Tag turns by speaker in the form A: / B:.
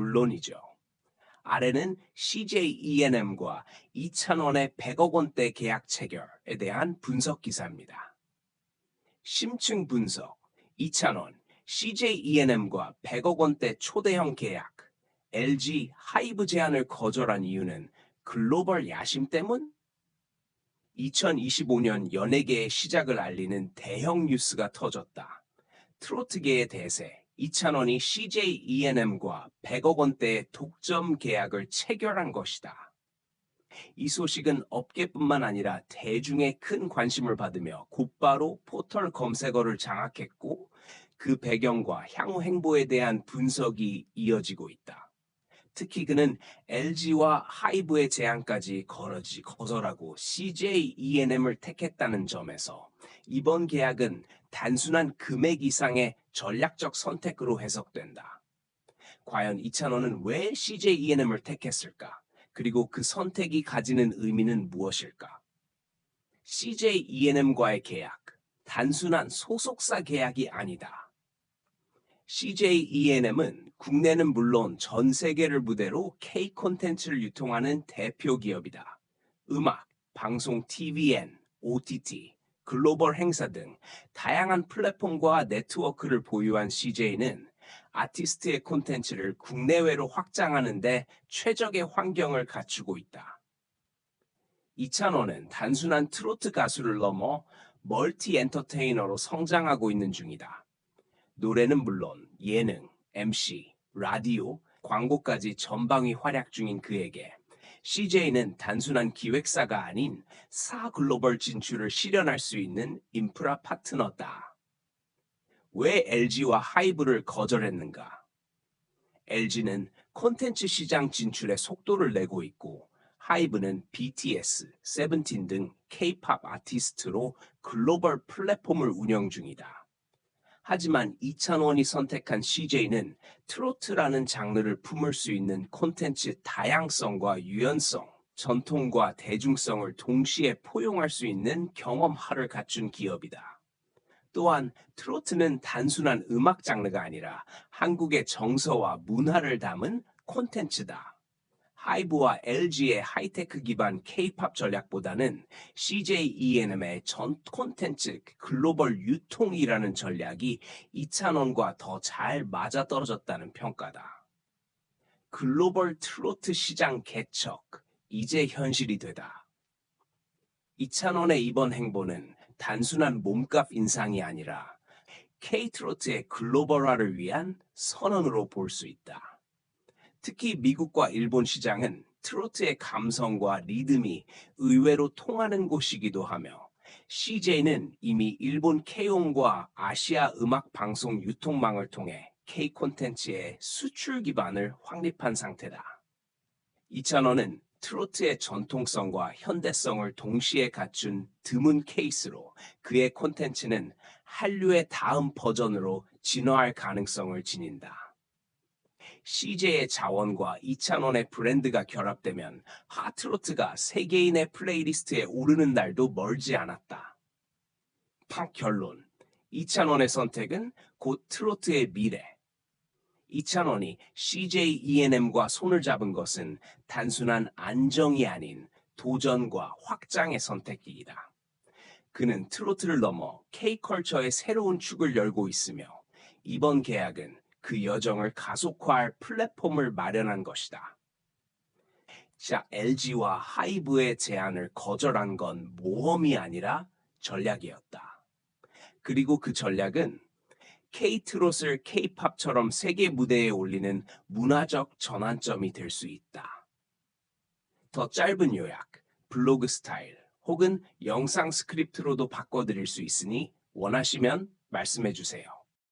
A: 물론이죠. 아래는 CJ E&M과 2,000원의 100억 원대 계약 체결에 대한 분석 기사입니다. 심층 분석 2,000원 CJ E&M과 100억 원대 초대형 계약 LG 하이브 제안을 거절한 이유는 글로벌 야심 때문? 2025년 연예계의 시작을 알리는 대형 뉴스가 터졌다. 트로트계의 대세 이찬원이 CJ E&M과 100억 원대의 독점 계약을 체결한 것이다. 이 소식은 업계뿐만 아니라 대중의 큰 관심을 받으며 곧바로 포털 검색어를 장악했고 그 배경과 향후 행보에 대한 분석이 이어지고 있다. 특히 그는 LG와 하이브의 제안까지 거러지 거절하고 CJ E&M을 택했다는 점에서 이번 계약은 단순한 금액 이상의 전략적 선택으로 해석된다. 과연 이찬원은 왜 CJ E&M을 택했을까? 그리고 그 선택이 가지는 의미는 무엇일까? CJ E&M과의 계약, 단순한 소속사 계약이 아니다. CJ E&M은 국내는 물론 전 세계를 무대로 K 콘텐츠를 유통하는 대표 기업이다. 음악, 방송 TVN, OTT, 글로벌 행사 등 다양한 플랫폼과 네트워크를 보유한 CJ는 아티스트의 콘텐츠를 국내외로 확장하는 데 최적의 환경을 갖추고 있다. 이찬원은 단순한 트로트 가수를 넘어 멀티 엔터테이너로 성장하고 있는 중이다. 노래는 물론 예능, MC, 라디오, 광고까지 전방위 활약 중인 그에게 CJ는 단순한 기획사가 아닌 사 글로벌 진출을 실현할 수 있는 인프라 파트너다. 왜 LG와 하이브를 거절했는가? LG는 콘텐츠 시장 진출에 속도를 내고 있고 하이브는 BTS, 세븐틴 등 K-팝 아티스트로 글로벌 플랫폼을 운영 중이다. 하지만 이찬원이 선택한 CJ는 트로트라는 장르를 품을 수 있는 콘텐츠 다양성과 유연성, 전통과 대중성을 동시에 포용할 수 있는 경험화를 갖춘 기업이다. 또한 트로트는 단순한 음악 장르가 아니라 한국의 정서와 문화를 담은 콘텐츠다. 하이브와 LG의 하이테크 기반 K-팝 전략보다는 CJ E&M의 전 콘텐츠 글로벌 유통이라는 전략이 이찬원과 더 잘 맞아떨어졌다는 평가다. 글로벌 트로트 시장 개척, 이제 현실이 되다. 이찬원의 이번 행보는 단순한 몸값 인상이 아니라 K-트로트의 글로벌화를 위한 선언으로 볼 수 있다. 특히 미국과 일본 시장은 트로트의 감성과 리듬이 의외로 통하는 곳이기도 하며 CJ는 이미 일본 K온과 아시아 음악 방송 유통망을 통해 K 콘텐츠의 수출 기반을 확립한 상태다. 이찬원은 트로트의 전통성과 현대성을 동시에 갖춘 드문 케이스로 그의 콘텐츠는 한류의 다음 버전으로 진화할 가능성을 지닌다. CJ의 자원과 이찬원의 브랜드가 결합되면 하트로트가 세계인의 플레이리스트에 오르는 날도 멀지 않았다. 팍 결론. 이찬원의 선택은 곧 트로트의 미래. 이찬원이 CJ E&M과 손을 잡은 것은 단순한 안정이 아닌 도전과 확장의 선택이다. 그는 트로트를 넘어 K컬처의 새로운 축을 열고 있으며 이번 계약은 그 여정을 가속화할 플랫폼을 마련한 것이다. 자, LG와 하이브의 제안을 거절한 건 모험이 아니라 전략이었다. 그리고 그 전략은 K-트롯을 K-팝처럼 세계 무대에 올리는 문화적 전환점이 될 수 있다. 더 짧은 요약, 블로그 스타일 혹은 영상 스크립트로도 바꿔드릴 수 있으니 원하시면 말씀해 주세요.